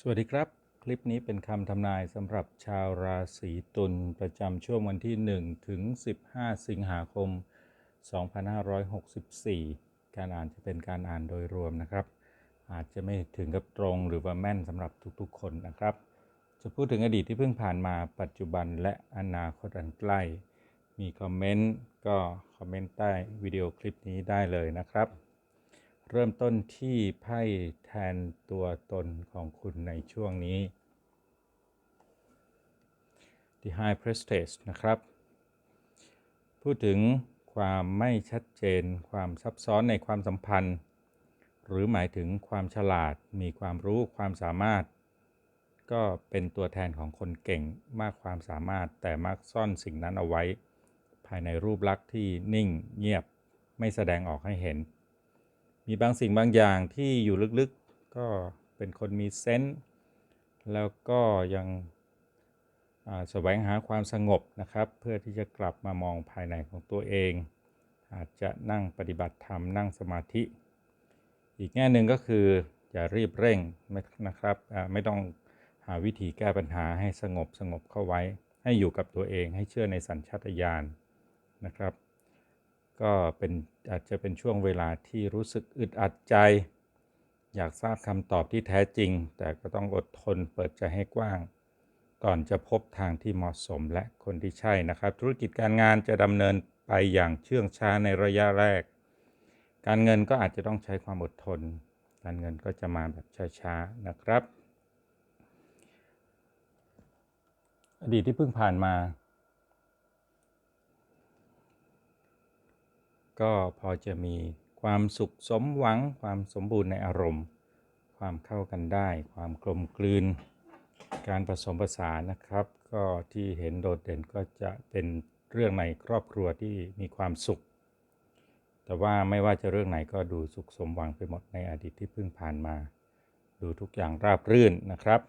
สวัสดีครับ คลิปนี้เป็นคำทำนายสำหรับชาวราศีตุลประจำช่วงวันที่ 1 ถึง 15 สิงหาคม 2564 การอ่านจะเป็นการอ่านโดยรวมนะครับ อาจจะไม่ถึงกับตรงหรือว่าแม่นสำหรับทุกๆ คนนะครับ จะพูดถึงอดีตที่เพิ่งผ่านมาปัจจุบันและอนาคตอันใกล้ มีคอมเมนต์ก็คอมเมนต์ใต้วิดีโอคลิปนี้ได้เลยนะครับ เริ่มต้นที่ไพ่แทนตัวตนของคุณในช่วงนี้ The High Priestess นะครับ พูดถึงความไม่ชัดเจน ความซับซ้อนในความสัมพันธ์ หรือหมายถึงความฉลาด มีความรู้ความสามารถ ก็เป็นตัวแทนของคนเก่งมากความสามารถ แต่มักซ่อนสิ่งนั้นเอาไว้ ภายในรูปลักษณ์ที่นิ่งเงียบไม่แสดงออกให้เห็น มีบางสิ่งบางอย่างที่อยู่ลึกๆ ก็เป็นคนมีเซนส์แล้วก็ยังแสวงหาความสงบนะครับ เพื่อที่จะกลับมามองภายในของตัวเอง อาจจะนั่งปฏิบัติธรรมนั่งสมาธิ อีกแง่หนึ่งก็คืออย่ารีบเร่งนะครับไม่ต้องหาวิธีแก้ปัญหาให้สงบสงบเข้าไว้ ให้อยู่กับตัวเองให้เชื่อในสัญชาตญาณนะครับ ก็เป็นอาจจะเป็นช่วงเวลาที่รู้สึกอึดอัดใจ อยากทราบคำตอบที่แท้จริง แต่ก็ต้องอดทนเปิดใจให้กว้าง ก่อนจะพบทางที่เหมาะสมและคนที่ใช่นะครับ ธุรกิจการงานจะดำเนินไปอย่างเชื่องช้าในระยะแรก การเงินก็อาจจะต้องใช้ความอดทน การเงินก็จะมาแบบช้าๆนะครับ อดีตที่เพิ่งผ่านมา ก็พอจะมีความสุขสมหวัง ความสมบูรณ์ในอารมณ์ ความเข้ากันได้ ความกลมกลืน การผสมผสานนะครับ ก็ที่เห็นโดดเด่นก็จะเป็นเรื่องในครอบครัวที่มีความสุข แต่ว่าไม่ว่าจะเรื่องไหนก็ดูสุขสมหวังไปหมดในอดีตที่เพิ่งผ่านมา ดูทุกอย่างราบรื่นนะครับ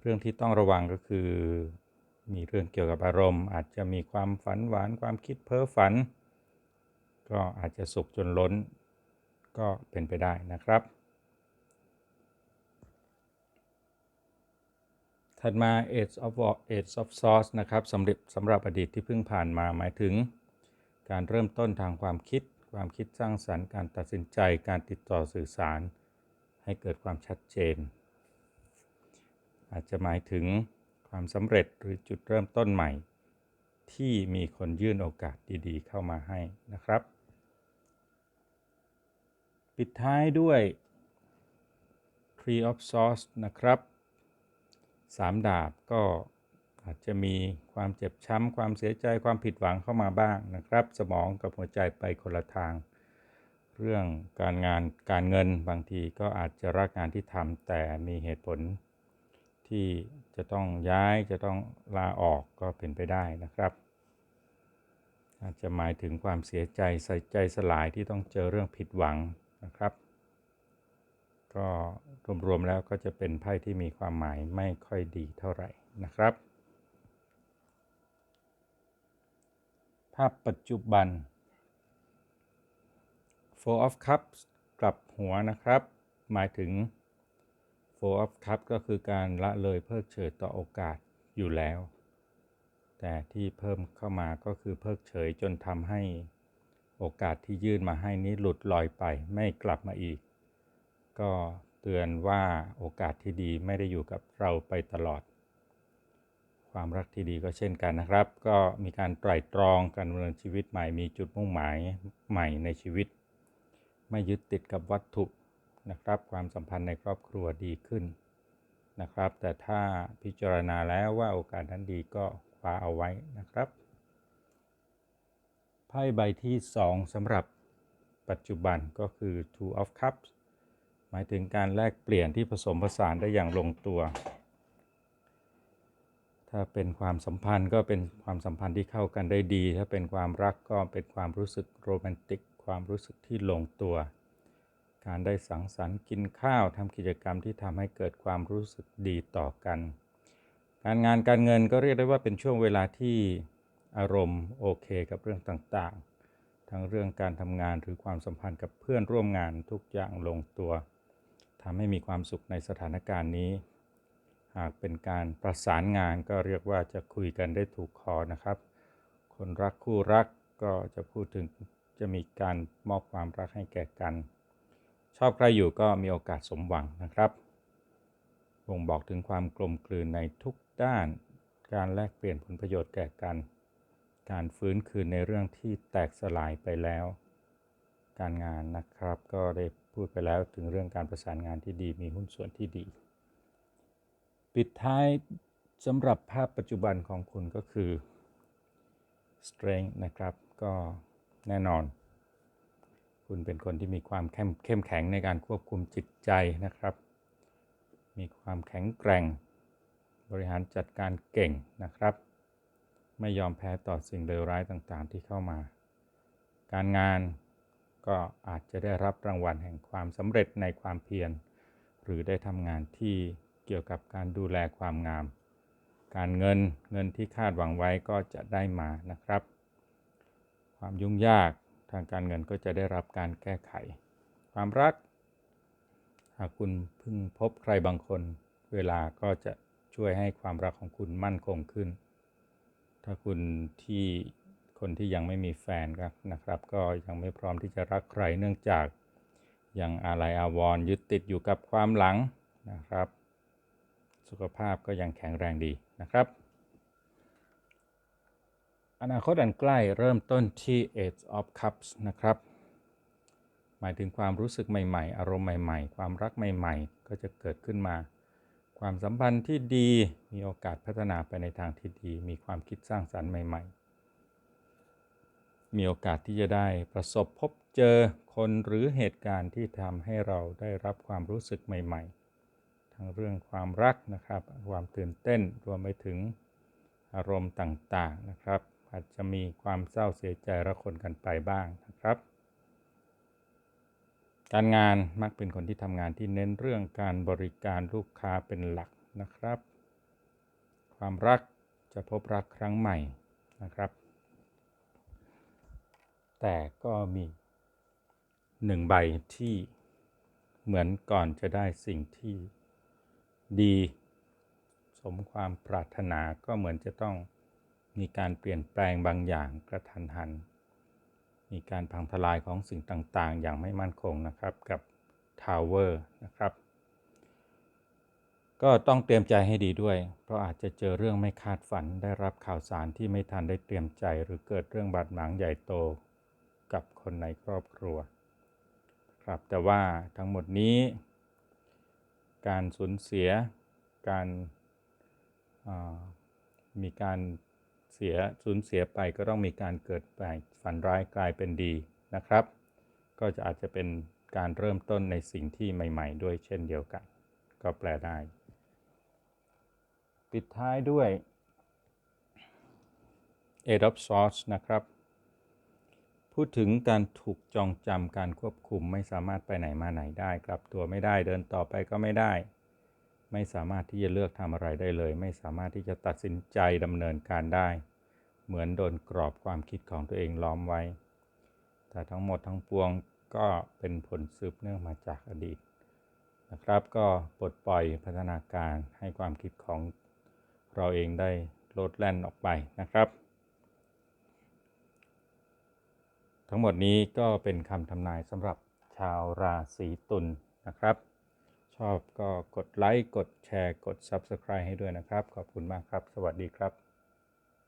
เรื่องที่ต้องระวังก็คือ มีเรื่องเกี่ยวกับอารมณ์ อาจจะมีความฝันหวานความคิดเพ้อฝัน ก็อาจจะสุขจนล้นก็เป็นไปได้นะครับ ถัดมา Age of Age of Swords นะครับสำหรับสำหรับอดีตที่เพิ่งผ่านมาหมายถึง การเริ่มต้นทางความคิด ความคิดสร้างสรรค์การตัดสินใจการติดต่อสื่อสาร ให้เกิดความชัดเจน อาจจะหมายถึงความสำเร็จหรือจุดเริ่มต้นใหม่ ที่มีคนยื่นโอกาสดีๆ เข้ามาให้นะครับ ปิดท้ายด้วย Tree of Swords นะครับสามดาบก็อาจจะมีความเจ็บช้ำ ความเสียใจความผิดหวังเข้ามาบ้างนะครับ สมองกับหัวใจไปคนละทาง เรื่องการงานการเงินบางทีก็อาจจะรักงานที่ทำแต่มีเหตุผล ที่จะต้องย้ายจะต้องลาออกก็เป็นไปได้นะครับ อาจจะหมายถึงความเสียใจใส่ใจสลายที่ต้องเจอเรื่องผิดหวัง นะครับ ก็รวมๆแล้วก็จะเป็นไพ่ที่มีความหมายไม่ค่อยดีเท่าไหร่นะครับ ภาพปัจจุบัน Four of Cups กลับหัวนะครับ หมายถึง Four of Cups ก็คือการละเลยเพิกเฉยต่อโอกาสอยู่แล้ว แต่ที่เพิ่มเข้ามาก็คือเพิกเฉยจนทำให้ โอกาสที่ยื่นมาให้นี้หลุดลอยไปไม่กลับมาอีก ก็เตือนว่าโอกาสที่ดีไม่ได้อยู่กับเราไปตลอด ความรักที่ดีก็เช่นกันนะครับ ก็มีการไตร่ตรองการดำเนินชีวิตใหม่มีจุดมุ่งหมายใหม่ในชีวิต ไม่ยึดติดกับวัตถุนะครับ ความสัมพันธ์ในครอบครัวดีขึ้นนะครับ แต่ถ้าพิจารณาแล้วว่าโอกาสนั้นดีก็คว้าเอาไว้นะครับ ไพ่ใบที่ 2สำหรับปัจจุบันก็คือ Two of Cups หมายถึงการแลกเปลี่ยนที่ผสมผสานได้อย่างลงตัว ถ้าเป็นความสัมพันธ์ก็เป็นความสัมพันธ์ที่เข้ากันได้ดี ถ้าเป็นความรักก็เป็นความรู้สึกโรแมนติก ความรู้สึกที่ลงตัว การได้สังสรรค์กินข้าวทำกิจกรรมที่ทำให้เกิดความรู้สึกดีต่อกัน การงานการเงินก็เรียกได้ว่าเป็นช่วงเวลาที่ อารมณ์โอเคกับเรื่องต่างๆ ทั้งเรื่องการทำงานหรือความสัมพันธ์กับเพื่อนร่วมงานทุกอย่างลงตัวทำให้มีความสุขในสถานการณ์นี้ หากเป็นการประสานงานก็เรียกว่าจะคุยกันได้ถูกคอนะครับ คนรักคู่รักก็จะพูดถึงจะมีการมอบความรักให้แก่กัน ชอบใครอยู่ก็มีโอกาสสมหวังนะครับบ่งบอกถึงความกลมกลืนในทุกด้าน การแลกเปลี่ยนผลประโยชน์แก่กัน การฟื้นคืนในเรื่องที่แตกสลายไปแล้ว การงานนะครับ ก็ได้พูดไปแล้วถึงเรื่องการประสานงานที่ดีมีหุ้นส่วนที่ดี ปิดท้ายสำหรับภาพปัจจุบันของคุณก็คือ strength นะครับ ก็แน่นอน คุณเป็นคนที่มีความเข้มเข้มแข็งในการควบคุมจิตใจนะครับ มีความแข็งแกร่ง บริหารจัดการเก่งนะครับ ไม่ยอมแพ้ต่อสิ่งเลวร้ายต่างๆ ที่เข้ามา การงานก็อาจจะได้รับรางวัลแห่งความสำเร็จในความเพียร หรือได้ทำงานที่เกี่ยวกับการดูแลความงาม การเงินเงินที่คาดหวังไว้ก็จะได้มานะครับ ความยุ่งยากทางการเงินก็จะได้รับการแก้ไข ความรัก หากคุณเพิ่งพบใครบางคน เวลาก็จะช่วยให้ความรักของคุณมั่นคงขึ้น ถ้าคุณที่คนที่ยังไม่มีแฟนครับนะครับ ก็ยังไม่พร้อมที่จะรักใครเนื่องจากยังอาลัยอาวรยึดติดอยู่กับความหลังนะครับ สุขภาพก็ยังแข็งแรงดีนะครับ อนาคตอันใกล้เริ่มต้นที่ Age of Cups นะครับ หมายถึงความรู้สึกใหม่ ๆ อารมณ์ใหม่ ๆ ความรักใหม่ ๆ ก็จะเกิดขึ้นมา ความสัมพันธ์ที่ดีมีโอกาสพัฒนาไปในทางที่ดี มีความคิดสร้างสรรค์ใหม่ ๆ มีโอกาสที่จะได้ประสบพบเจอคนหรือเหตุการณ์ที่ทำให้เราได้รับความรู้สึกใหม่ ๆ ทั้งเรื่องความรักนะครับ ความตื่นเต้นรวมไปถึงอารมณ์ต่างๆนะครับ อาจจะมีความเศร้าเสียใจระคนกันไปบ้างนะครับ การงานมักเป็นคนที่ทำงานที่เน้นเรื่องการบริการลูกค้าเป็นหลักนะครับ ความรักจะพบรักครั้งใหม่นะครับ แต่ก็มีหนึ่งใบที่เหมือนก่อนจะได้สิ่งที่ดี สมความปรารถนาก็เหมือนจะต้องมีการเปลี่ยนแปลงบางอย่างกระทันหัน มีการพังทลายของสิ่งต่างๆ อย่างไม่มั่นคงนะครับกับทาวเวอร์นะครับก็ต้องเตรียมใจให้ดีด้วย เพราะอาจจะเจอเรื่องไม่คาดฝัน ได้รับข่าวสารที่ไม่ทันได้เตรียมใจ หรือเกิดเรื่องบาดหมางใหญ่โตกับคนในครอบครัว ครับ แต่ว่าทั้งหมดนี้ การสูญเสีย การมีการ เสียสูญเสียไปก็ต้องมีการเกิดไปฝันร้ายกลายเป็นดีนะครับ ก็จะอาจจะเป็นการเริ่มต้นในสิ่งที่ใหม่ ๆ ด้วยเช่นเดียวกัน ก็แปลได้ ปิดท้ายด้วย a d o p Source นะครับ พูดถึงการถูกจองจำการควบคุมไม่สามารถไปไหนมาไหนได้ กลับตัวไม่ได้เดินต่อไปก็ไม่ได้ ไม่สามารถที่จะเลือกทำอะไรได้เลย ไม่สามารถที่จะตัดสินใจดำเนินการได้ เหมือนโดนกรอบความคิดของตัวเองล้อมไว้ แต่ทั้งหมดทั้งปวงก็เป็นผลสืบเนื่องมาจากอดีตนะครับก็ปลดปล่อยพัฒนาการให้ความคิดของเราเองได้โลดแล่นออกไปนะครับ ทั้งหมดนี้ก็เป็นคำทำนายสำหรับชาวราศีตุลนนะครับ อบก็กดไลค์ กดแชร์ กด Subscribe ให้ด้วยนะครับ ขอบคุณมากครับ สวัสดีครับ